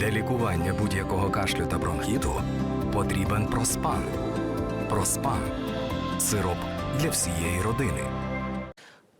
Для лікування будь-якого кашлю та бронхіту потрібен проспан. Проспан сироп для всієї родини.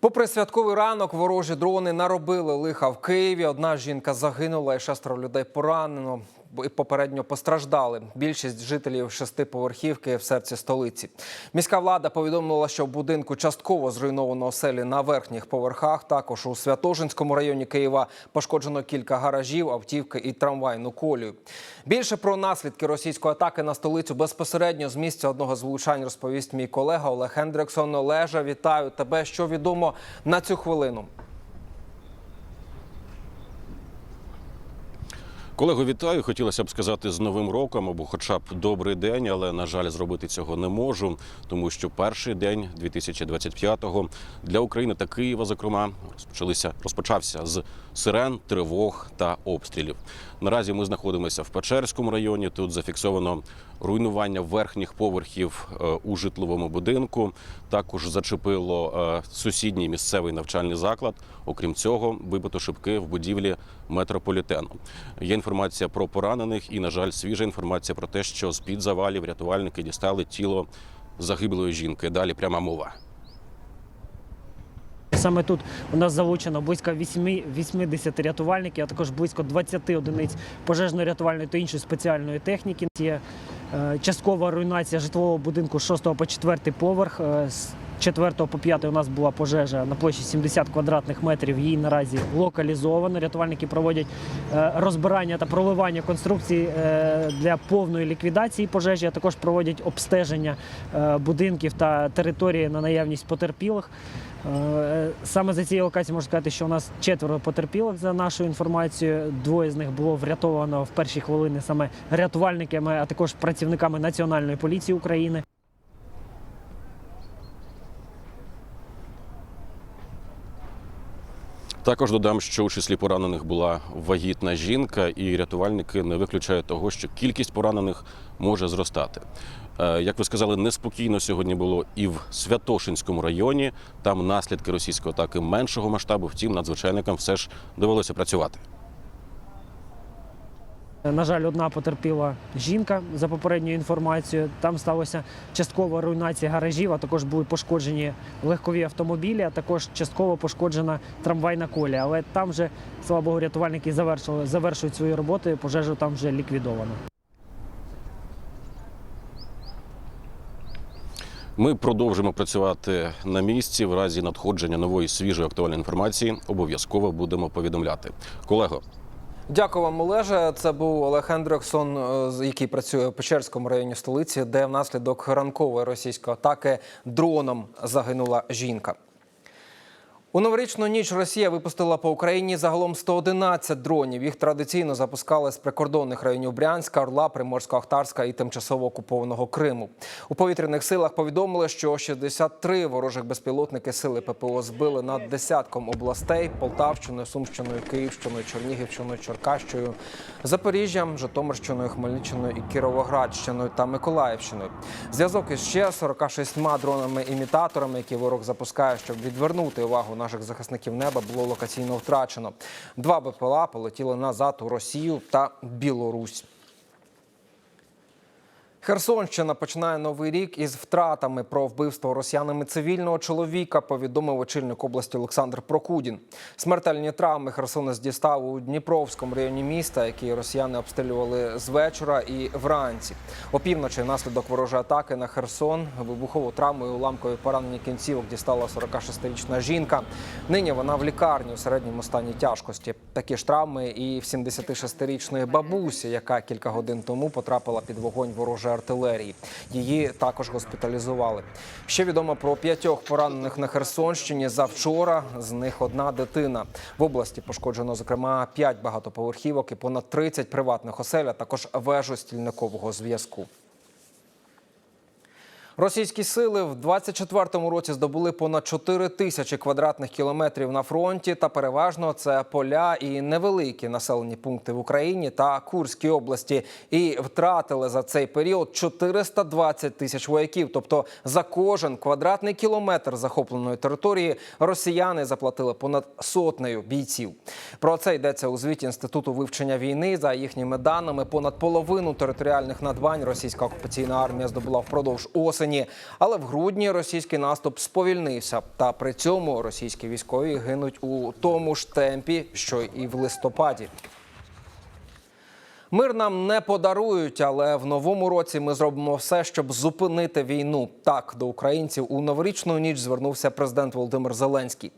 Попри святковий ранок, ворожі дрони наробили лиха в Києві. Одна жінка загинула і шестеро людей поранено. Попередньо постраждали. Більшість жителів шестиповерхівки в серці столиці. Міська влада повідомила, що в будинку частково зруйновано оселі на верхніх поверхах. Також у Святожинському районі Києва пошкоджено кілька гаражів, автівки і трамвайну колію. Більше про наслідки російської атаки на столицю безпосередньо з місця одного з влучань розповість мій колега Олег Хендриксон. Олежа, вітаю тебе. Що відомо на цю хвилину? Колего, вітаю. Хотілося б сказати з Новим роком або хоча б добрий день, але на жаль, зробити цього не можу, тому що перший день 2025-го для України та Києва, зокрема, розпочалися розпочався з сирен, тривог та обстрілів. Наразі ми знаходимося в Печерському районі. Тут зафіксовано руйнування верхніх поверхів е, у житловому будинку. Також зачепило е, сусідній місцевий навчальний заклад. Окрім цього, вибито шибки в будівлі метрополітену. Є інформація про поранених, і, на жаль, свіжа інформація про те, що з під завалів рятувальники дістали тіло загиблої жінки. Далі пряма мова. Саме тут у нас залучено близько 8 80 рятувальників, а також близько 20 одиниць пожежно-рятувальної та іншої спеціальної техніки. Є е, часткова руйнація житлового будинку з 6 по 4 поверх. Е, 4 по 5 у нас була пожежа на площі 70 квадратних метрів. Її наразі локалізовано. Рятувальники проводять е, розбирання та проливання конструкцій е, для повної ліквідації пожежі, а також проводять обстеження е, будинків та території на наявність потерпілих. Саме за цією локацією можу сказати, що у нас четверо потерпілих за нашою інформацією. Двоє з них було врятовано в перші хвилини саме рятувальниками, а також працівниками Національної поліції України. Також додам, що у числі поранених була вагітна жінка, і рятувальники не виключають того, що кількість поранених може зростати. Е, Як ви сказали, неспокійно сьогодні було і в Святошинському районі. Там наслідки російської атаки меншого масштабу. Втім, надзвичайникам все ж довелося працювати. На жаль, одна потерпіла жінка за попередньою інформацією. Там сталося часткова руйнація гаражів, а також були пошкоджені легкові автомобілі, а також частково пошкоджена трамвайна колія. Але там вже, слава Богу, рятувальники завершили, завершують свої роботи, пожежу там вже ліквідовано. Ми продовжимо працювати на місці. В разі надходження нової свіжої актуальної інформації обов'язково будемо повідомляти. Колего, Дякую вам, Олеже. Це був Олег Хендриксон, е, який працює в Печерському районі столиці, де внаслідок ранкової російської атаки дроном загинула жінка. У новорічну ніч Росія випустила по Україні загалом 111 дронів. Їх традиційно запускали з прикордонних районів Брянська, Орла, Приморсько-Ахтарська і тимчасово окупованого Криму. У повітряних силах повідомили, що 63 ворожих безпілотники сили ППО збили над десятком областей: Полтавщиною, Сумщиною, Київщиною, Чернігівщиною, Черкащою, Запоріжжям, Житомирщиною, Хмельниччиною і Кіровоградщиною та Миколаївщиною. Зв'язок із ще 46 дронами-імітаторами, які ворог запускає, щоб відвернути увагу наших захисників неба, було локаційно втрачено. Два БПЛА полетіли назад у Росію та Білорусь. Херсонщина починає новий рік із втратами про вбивство росіянами цивільного чоловіка. Повідомив очільник області Олександр Прокудін. Смертельні травми Херсонець дістав у Дніпровському районі міста, який росіяни обстрілювали з вечора і вранці. Опівночі внаслідок ворожої атаки на Херсон вибухову травму і уламкові поранені кінцівок дістала 46-річна жінка. Нині вона в лікарні у середньому стані тяжкості. Такі ж травми і в 76-річної бабусі, яка кілька годин тому потрапила під вогонь ворожої артилерії. Її також госпіталізували. Ще відомо про п'ятьох поранених на Херсонщині. Завчора з них одна дитина. В області пошкоджено зокрема п'ять багатоповерхівок і понад 30 приватних осель, а також вежу стільникового зв'язку. Російські сили в 24-му році здобули понад 4 тисячі квадратних кілометрів на фронті, та переважно це поля і невеликі населені пункти в Україні та Курській області. І втратили за цей період 420 тисяч вояків. Тобто за кожен квадратний кілометр захопленої території росіяни заплатили понад сотнею бійців. Про це йдеться у звіті інституту вивчення війни. За їхніми даними, понад половину територіальних надбань російська окупаційна армія здобула впродовж осені. Але в грудні російський наступ сповільнився. Та при цьому російські військові гинуть у тому ж темпі, що і в листопаді. Мир нам не подарують, але в новому році ми зробимо все, щоб зупинити війну. Так до українців у новорічну ніч звернувся президент Володимир Зеленський.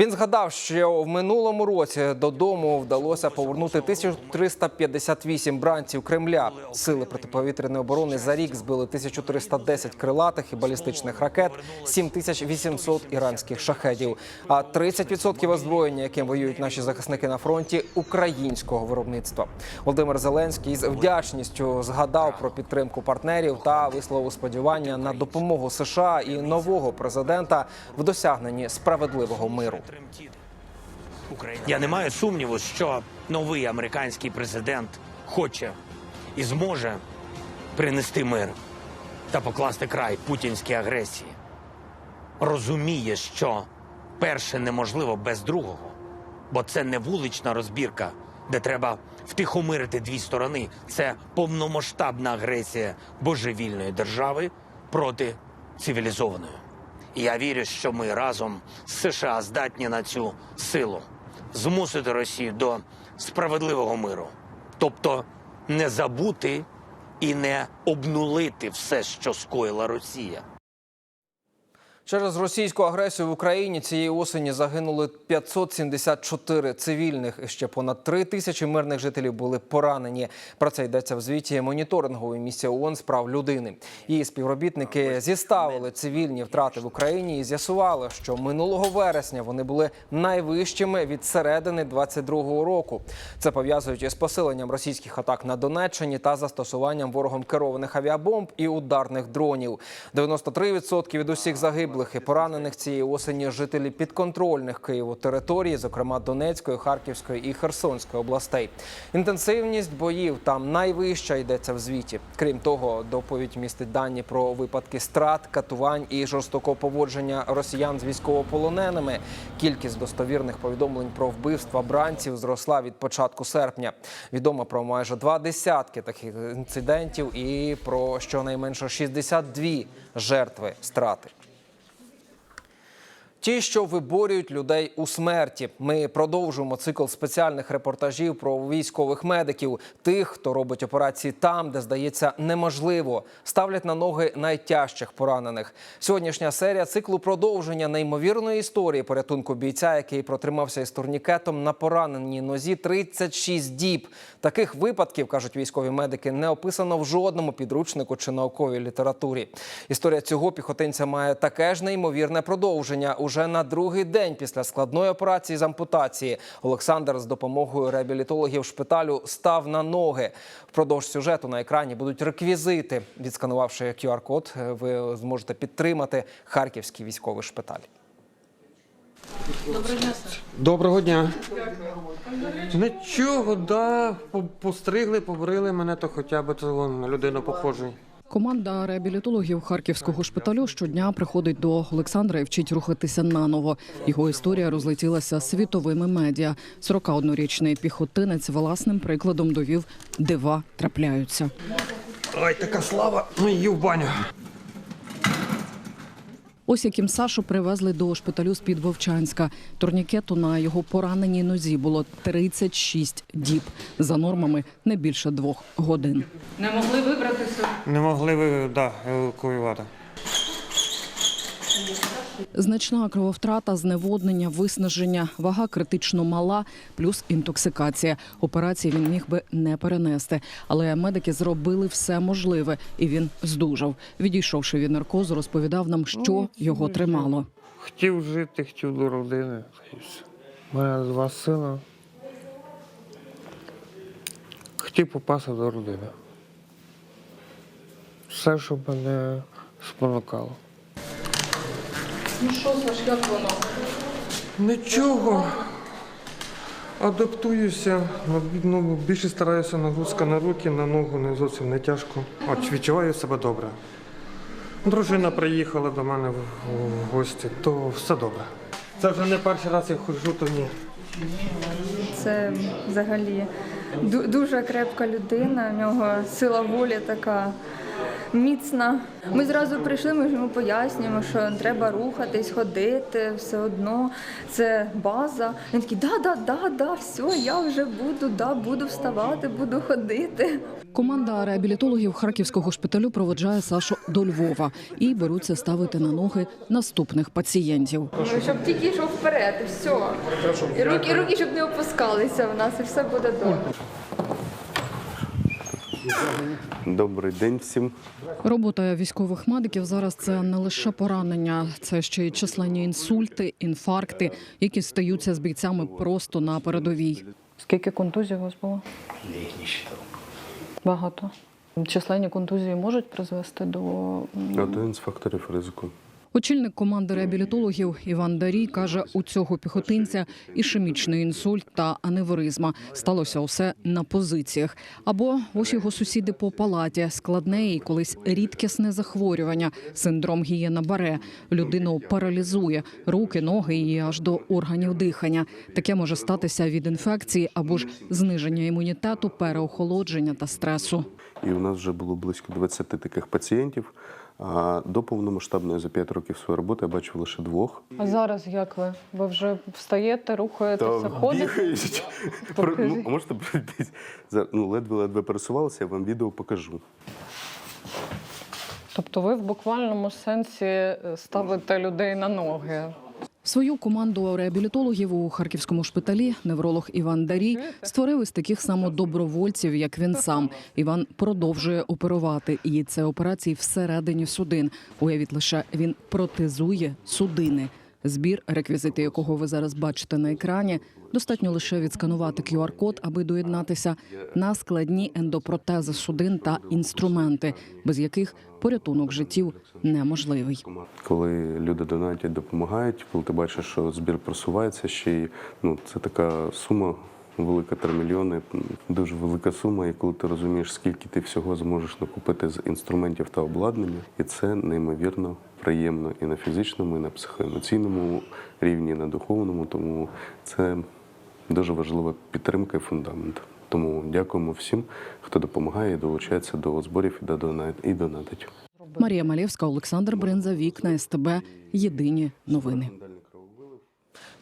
Він згадав, що в минулому році додому вдалося повернути 1358 бранців Кремля. Сили протиповітряної оборони за рік збили 1310 крилатих і балістичних ракет, 7800 іранських шахедів. А 30% озброєння, яким воюють наші захисники на фронті, українського виробництва. Володимир Зеленський з вдячністю згадав про підтримку партнерів та висловив сподівання на допомогу США і нового президента в досягненні справедливого миру. Я не маю сумніву, що новий американський президент хоче і зможе принести мир та покласти край путінській агресії. Розуміє, що перше неможливо без другого, бо це не вулична розбірка, де треба втихомирити дві сторони. Це повномасштабна агресія божевільної держави проти цивілізованої. Я вірю, що ми разом з США здатні на цю силу змусити Росію до справедливого миру, тобто не забути і не обнулити все, що скоїла Росія. Через російську агресію в Україні цієї осені загинули 574 цивільних. Ще понад 3 тисячі мирних жителів були поранені. Про це йдеться в звіті моніторингової місії ООН з прав людини. Її співробітники зіставили цивільні втрати в Україні і з'ясували, що минулого вересня вони були найвищими від середини 22-го року. Це пов'язують із посиленням російських атак на Донеччині та застосуванням ворогом керованих авіабомб і ударних дронів. 93% від усіх загиблих і поранених цієї осені жителі підконтрольних Києву територій, зокрема Донецької, Харківської і Херсонської областей. Інтенсивність боїв там найвища йдеться в звіті. Крім того, доповідь містить дані про випадки страт, катувань і жорстокого поводження росіян з військовополоненими. Кількість достовірних повідомлень про вбивства бранців зросла від початку серпня. Відомо про майже два десятки таких інцидентів і про щонайменше 62 жертви страти. Ті, що виборюють людей у смерті. Ми продовжуємо цикл спеціальних репортажів про військових медиків, тих, хто робить операції там, де здається неможливо, ставлять на ноги найтяжчих поранених. Сьогоднішня серія циклу продовження неймовірної історії порятунку бійця, який протримався із турнікетом на пораненій нозі 36 діб. Таких випадків кажуть військові медики, не описано в жодному підручнику чи науковій літературі. Історія цього піхотинця має таке ж неймовірне продовження. Уже на другий день після складної операції з ампутації Олександр з допомогою реабілітологів шпиталю став на ноги. Впродовж сюжету на екрані будуть реквізити. Відсканувавши QR-код, ви зможете підтримати харківський військовий шпиталь. Доброго дня. Нічого, да. Постригли, побрили мене, то хоча б вон, на людину похожий. Команда реабілітологів харківського шпиталю щодня приходить до Олександра і вчить рухатися наново. Його історія розлетілася світовими медіа. 41-річний піхотинець власним прикладом довів дива трапляються. Ой, така слава, ну її в баню. Ось яким Сашу привезли до шпиталю з під Вовчанська. Турнікету на його пораненій нозі було 36 діб. За нормами не більше двох годин. Не могли вибратися. Не могли ви да, евакуювати. Значна крововтрата, зневоднення, виснаження, вага критично мала, плюс інтоксикація. Операції він міг би не перенести, але медики зробили все можливе, і він здужав. Відійшовши від наркозу, розповідав нам, що його тримало. Хотів жити, хотів до родини. У мене два сина. Хотів попасти до родини. Все, що мене спонукало. Ну що, Саш, як воно? Нічого. Адаптуюся, ну, більше стараюся нагрузка на руки, на ногу не зовсім не тяжко. От відчуваю себе добре. Дружина приїхала до мене в, в гості, то все добре. Це вже не перший раз я ходжу, то ні. Це взагалі дуже крепка людина, в нього сила волі така міцна. Ми зразу прийшли, ми ж йому пояснюємо, що треба рухатись, ходити, все одно це база. Він такий, да, да, да, да, все, я вже буду, да, буду вставати, буду ходити. Команда реабілітологів харківського шпиталю проводжає Сашу до Львова і беруться ставити на ноги наступних пацієнтів. Ну, щоб тільки йшов вперед, і все. І руки, руки, щоб не опускалися в нас, і все буде добре. Добрий день всім. Робота військових медиків зараз це не лише поранення, це ще й численні інсульти, інфаркти, які стаються з бійцями просто на передовій. Скільки контузій у вас було? Багато. Численні контузії можуть призвести до Один з факторів ризику. Очільник команди реабілітологів Іван Дарій каже, у цього піхотинця ішемічний інсульт та аневризма. Сталося усе на позиціях. Або ось його сусіди по палаті складне і колись рідкісне захворювання, синдром гієна баре. Людину паралізує руки, ноги і аж до органів дихання. Таке може статися від інфекції або ж зниження імунітету, переохолодження та стресу. І у нас вже було близько 20 таких пацієнтів. А до повномасштабної за 5 років своєї роботи я бачив лише двох. А зараз як ви? Ви вже встаєте, рухаєтеся, ходите? ну, можете пройтись? За- Ну, ледве-ледве пересувалися, я вам відео покажу. Тобто ви в буквальному сенсі е, ставите людей на ноги. Свою команду реабілітологів у харківському шпиталі невролог Іван Дарій створив із таких само добровольців, як він сам. Іван продовжує оперувати, і це операції всередині судин. Уявіть лише він протезує судини. Збір, реквізити якого ви зараз бачите на екрані, достатньо лише відсканувати QR-код, аби доєднатися на складні ендопротези судин та інструменти, без яких порятунок життів неможливий. Коли люди донатять, допомагають, коли ти бачиш, що збір просувається, ще й ну це така сума велика 3 мільйони, дуже велика сума. І коли ти розумієш, скільки ти всього зможеш накупити з інструментів та обладнання, і це неймовірно приємно і на фізичному, і на психоемоційному рівні, і на духовному. Тому це дуже важлива підтримка і фундамент. Тому дякуємо всім, хто допомагає і долучається до зборів і до донат і донатить. Марія Малєвська, Олександр Бринза, вікна СТБ. Єдині новини.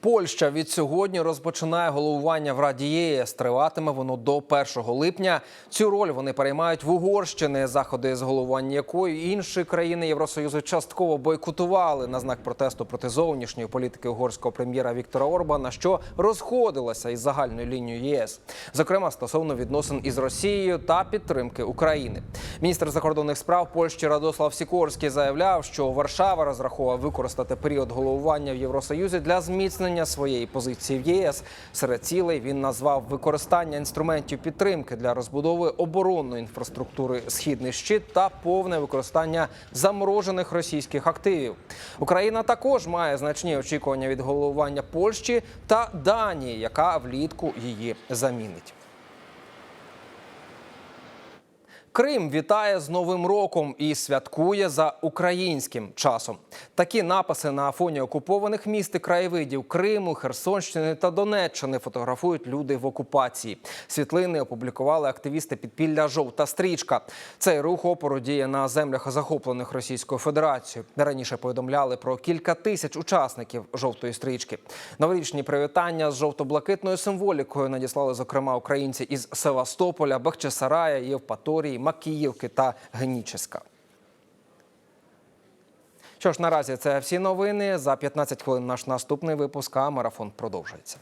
Польща від сьогодні розпочинає головування в Раді ЄС. Триватиме воно до 1 липня. Цю роль вони переймають в Угорщини, заходи з головування якої інші країни Євросоюзу частково бойкотували на знак протесту проти зовнішньої політики угорського прем'єра Віктора Орбана, що розходилася із загальною лінією ЄС, зокрема стосовно відносин із Росією та підтримки України. Міністр закордонних справ Польщі Радослав Сікорський заявляв, що Варшава розраховує використати період головування в Євросоюзі для зміцнення своєї позиції в ЄС. Серед цілей він назвав використання інструментів підтримки для розбудови оборонної інфраструктури Східний щит та повне використання заморожених російських активів. Україна також має значні очікування від головування Польщі та Данії, яка влітку її замінить. Крим вітає з Новим роком і святкує за українським часом. Такі написи на фоні окупованих міст і краєвидів Криму, Херсонщини та Донеччини фотографують люди в окупації. Світлини опублікували активісти підпілля Жовта стрічка. Цей рух опору діє на землях захоплених Російською Федерацією. Раніше повідомляли про кілька тисяч учасників жовтої стрічки. Новорічні привітання з жовто-блакитною символікою надіслали зокрема українці із Севастополя, Бахчисарая, Євпаторії, Макіївки та Геніческа. Що ж, наразі це всі новини. За 15 хвилин наш наступний випуск, а марафон продовжується.